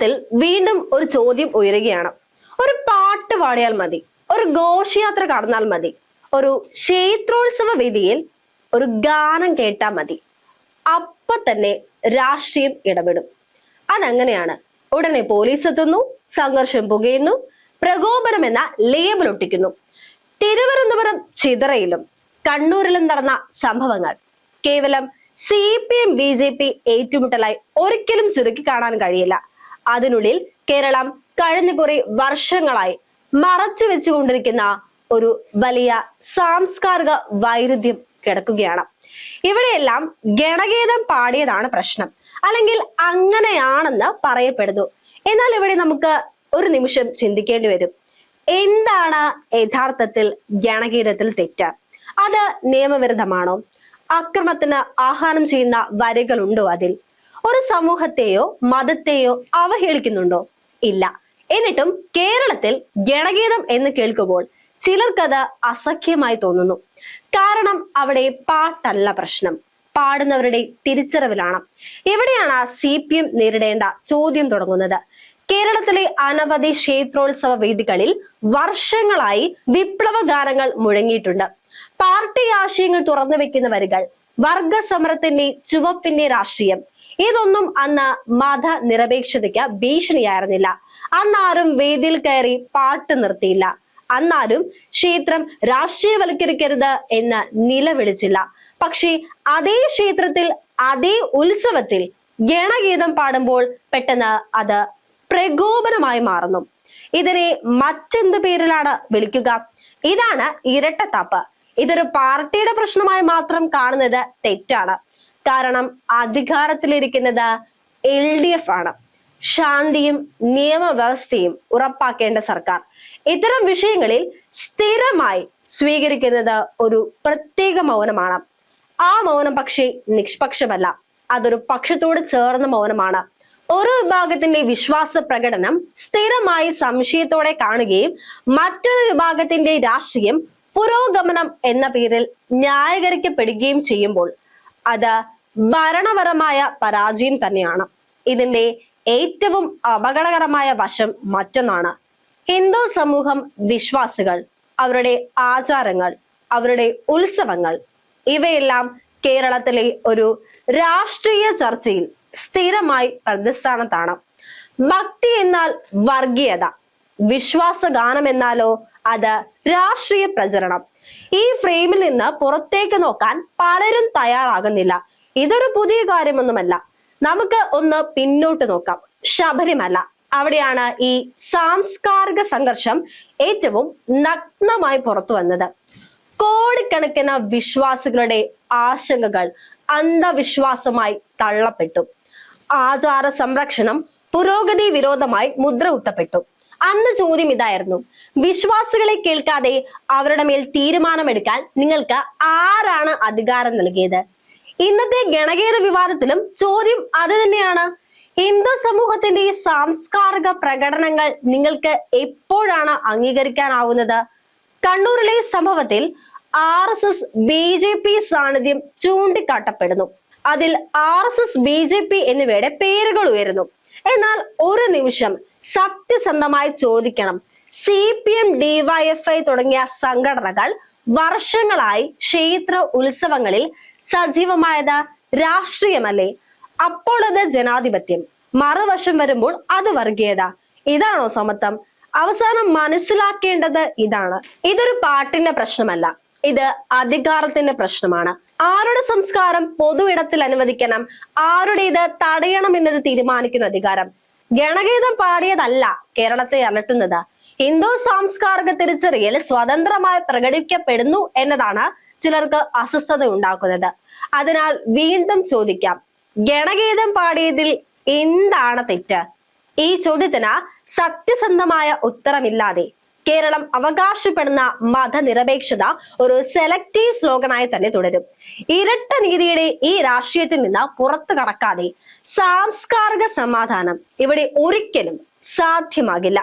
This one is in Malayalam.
കേരളത്തിൽ വീണ്ടും ഒരു ചോദ്യം ഉയരുകയാണ്. ഒരു പാട്ട് പാടിയാൽ മതി ഒരു ഘോഷയാത്ര കടന്നാൽ മതി ഒരു ക്ഷേത്രോത്സവ വേദിയിൽ ഒരു ഗാനം കേട്ടാൽ മതി. അപ്പൊ തന്നെ രാഷ്ട്രീയം ഇടപെടും. അതങ്ങനെയാണ്. ഉടനെ പോലീസ് എത്തുന്നു സംഘർഷം പുകയുന്നു പ്രകോപനം എന്ന ലേബൽ ഒട്ടിക്കുന്നു. തിരുവനന്തപുരം ചിതറയിലും കണ്ണൂരിലും നടന്ന സംഭവങ്ങൾ കേവലം C P M B J P ഏറ്റുമുട്ടലായി ഒരിക്കലും ചുരുക്കി കാണാൻ കഴിയില്ല. അതിനുള്ളിൽ കേരളം കഴിഞ്ഞ കുറെ വർഷങ്ങളായി മറച്ചു വെച്ചുകൊണ്ടിരിക്കുന്ന ഒരു വലിയ സാംസ്കാരിക വൈരുദ്ധ്യം കിടക്കുകയാണ്. ഇവിടെയെല്ലാം ഗണഗീതം പാടിയതാണ് പ്രശ്നം. അല്ലെങ്കിൽ അങ്ങനെയാണെന്ന് പറയപ്പെടുന്നു. എന്നാൽ ഇവിടെ നമുക്ക് ഒരു നിമിഷം ചിന്തിക്കേണ്ടി വരും. എന്താണ് യഥാർത്ഥത്തിൽ ഗണഗീതത്തിൽ തെറ്റ്? അത് നിയമവിരുദ്ധമാണോ? അക്രമത്തിന് ആഹ്വാനം ചെയ്യുന്ന വരികളുണ്ടോ അതിൽ? ഒരു സമൂഹത്തെയോ മതത്തെയോ അവഹേളിക്കുന്നുണ്ടോ? ഇല്ല. എന്നിട്ടും കേരളത്തിൽ ഗണഗീതം എന്ന് കേൾക്കുമ്പോൾ ചിലർക്കത് അസഖ്യമായി തോന്നുന്നു. കാരണം അവിടെ പാട്ടല്ല പ്രശ്നം. പാടുന്നവരുടെ തിരിച്ചറിവിലാണ്. ഇവിടെയാണ് സി പി എം നേരിടേണ്ട ചോദ്യം തുടങ്ങുന്നത്? കേരളത്തിലെ അനവധി ക്ഷേത്രോത്സവ വേദികളിൽ വർഷങ്ങളായി വിപ്ലവ ഗാനങ്ങൾ മുഴങ്ങിയിട്ടുണ്ട്. പാർട്ടി ആശയങ്ങൾ തുറന്നു വെക്കുന്ന വരികൾ വർഗ സമരത്തിന്റെ ചുവപ്പിന്റെ രാഷ്ട്രീയം ഇതൊന്നും അന്ന് മത നിരപേക്ഷതയ്ക്ക് ഭീഷണിയായിരുന്നില്ല. അന്നാരും വേദിയിൽ കയറി പാട്ട് നിർത്തിയില്ല. അന്നാരും ക്ഷേത്രം രാഷ്ട്രീയവൽക്കരിക്കരുത് എന്ന് നിലവിളിച്ചില്ല. പക്ഷേ അതേ ക്ഷേത്രത്തിൽ അതേ ഉത്സവത്തിൽ ഗണഗീതം പാടുമ്പോൾ പെട്ടെന്ന് അത് പ്രകോപനമായി മാറുന്നു. ഇതിനെ മറ്റെന്ത് പേരിലാണ് വിളിക്കുക? ഇതാണ് ഇരട്ടത്താപ്പ്. ഇതൊരു പാർട്ടിയുടെ പ്രശ്നമായി മാത്രം കാണുന്നത് തെറ്റാണ്. കാരണം അധികാരത്തിലിരിക്കുന്നത് എൽ ഡി എഫ് ആണ്. ശാന്തിയും നിയമവ്യവസ്ഥയും ഉറപ്പാക്കേണ്ട സർക്കാർ. ഇത്തരം വിഷയങ്ങളിൽ സ്ഥിരമായി സ്വീകരിക്കുന്നത് ഒരു പ്രത്യേക മൗനമാണ്. ആ മൗനം പക്ഷേ നിഷ്പക്ഷമല്ല. അതൊരു പക്ഷത്തോട് ചേർന്ന മൗനമാണ്. ഒരു വിഭാഗത്തിന്റെ വിശ്വാസ പ്രകടനം സ്ഥിരമായി സംശയത്തോടെ കാണുകയും മറ്റൊരു വിഭാഗത്തിന്റെ രാഷ്ട്രീയം പുരോഗമനം എന്ന പേരിൽ ന്യായീകരിക്കപ്പെടുകയും ചെയ്യുമ്പോൾ അത് ഭരണപരമായ പരാജയം തന്നെയാണ്. ഇതിന്റെ ഏറ്റവും അപകടകരമായ വശം മറ്റൊന്നാണ്. ഹിന്ദു സമൂഹം വിശ്വാസികൾ അവരുടെ ആചാരങ്ങൾ അവരുടെ ഉത്സവങ്ങൾ ഇവയെല്ലാം കേരളത്തിലെ ഒരു രാഷ്ട്രീയ ചർച്ചയിൽ സ്ഥിരമായി പ്രതിസ്ഥാനത്താണ് ഭക്തി എന്നാൽ വർഗീയത വിശ്വാസഗാനം എന്നാലോ അത് രാഷ്ട്രീയ പ്രചരണം ഈ ഫ്രെയിമിൽ നിന്ന് പുറത്തേക്ക് നോക്കാൻ പലരും തയ്യാറാകുന്നില്ല. ഇതൊരു പുതിയ കാര്യമൊന്നുമല്ല. നമുക്ക് ഒന്ന് പിന്നോട്ട് നോക്കാം. ശബരിമല. അവിടെയാണ് ഈ സാംസ്കാരിക സംഘർഷം ഏറ്റവും നഗ്നമായി പുറത്തു വന്നത്. കോടിക്കണക്കിന് വിശ്വാസികളുടെ ആശങ്കകൾ അന്ധവിശ്വാസമായി തള്ളപ്പെട്ടു. ആചാര സംരക്ഷണം പുരോഗതി വിരോധമായി മുദ്ര കുത്തപ്പെട്ടു അന്ന് ചോദ്യം ഇതായിരുന്നു. വിശ്വാസികളെ കേൾക്കാതെ അവരുടെ മേൽ തീരുമാനമെടുക്കാൻ നിങ്ങൾക്ക് ആരാണ് അധികാരം നൽകിയത്? ഇന്നത്തെ ഗണകേര വിവാദത്തിലും ചോദ്യം അത് തന്നെയാണ്. ഹിന്ദു സമൂഹത്തിന്റെ സാംസ്കാരിക പ്രകടനങ്ങൾ നിങ്ങൾക്ക് എപ്പോഴാണ് അംഗീകരിക്കാനാവുന്നത്? കണ്ണൂരിലെ സംഭവത്തിൽ R S S B J P സാന്നിധ്യം ചൂണ്ടിക്കാട്ടപ്പെടുന്നു. അതിൽ R S S B J P എന്നിവയുടെ പേരുകൾ ഉയരുന്നു. എന്നാൽ ഒരു നിമിഷം സത്യസന്ധമായി ചോദിക്കണം. സി പി എം ഡിവൈഎഫ്ഐ തുടങ്ങിയ സംഘടനകൾ വർഷങ്ങളായി ക്ഷേത്ര ഉത്സവങ്ങളിൽ സജീവമായത് രാഷ്ട്രീയമല്ലേ? അപ്പോൾ അത് ജനാധിപത്യം. മറുവശം വരുമ്പോൾ അത് വർഗീയത. ഇതാണോ സമത്വം? അവസാനം മനസ്സിലാക്കേണ്ടത് ഇതാണ്. ഇതൊരു പാട്ടിന്റെ പ്രശ്നമല്ല. ഇത് അധികാരത്തിന്റെ പ്രശ്നമാണ്. ആരുടെ സംസ്കാരം പൊതു ഇടത്തിൽ അനുവദിക്കണം ആരുടേത് തടയണം എന്നത് തീരുമാനിക്കുന്ന അധികാരം? ഗണഗീതം പാടിയതല്ല കേരളത്തെ അലട്ടുന്നത്. ഹിന്ദു സാംസ്കാരിക തിരിച്ചറിയൽ സ്വതന്ത്രമായി പ്രകടിപ്പിക്കപ്പെടുന്നു എന്നതാണ് ചിലർക്ക് അസ്വസ്ഥത ഉണ്ടാക്കുന്നത്. അതിനാൽ വീണ്ടും ചോദിക്കാം ഗണഗീതം പാടിയതിൽ എന്താണ് തെറ്റ്? ഈ ചോദ്യത്തിന് സത്യസന്ധമായ ഉത്തരമില്ലാതെ കേരളം അവകാശപ്പെടുന്ന മതനിരപേക്ഷത ഒരു സെലക്റ്റീവ് സ്ലോഗനായി തന്നെ തുടരും. ഇരട്ട നീതിയുടെ ഈ രാഷ്ട്രീയത്തിൽ നിന്ന് പുറത്തു കടക്കാതെ സാംസ്കാരിക സമാധാനം ഇവിടെ ഒരിക്കലും സാധ്യമാകില്ല.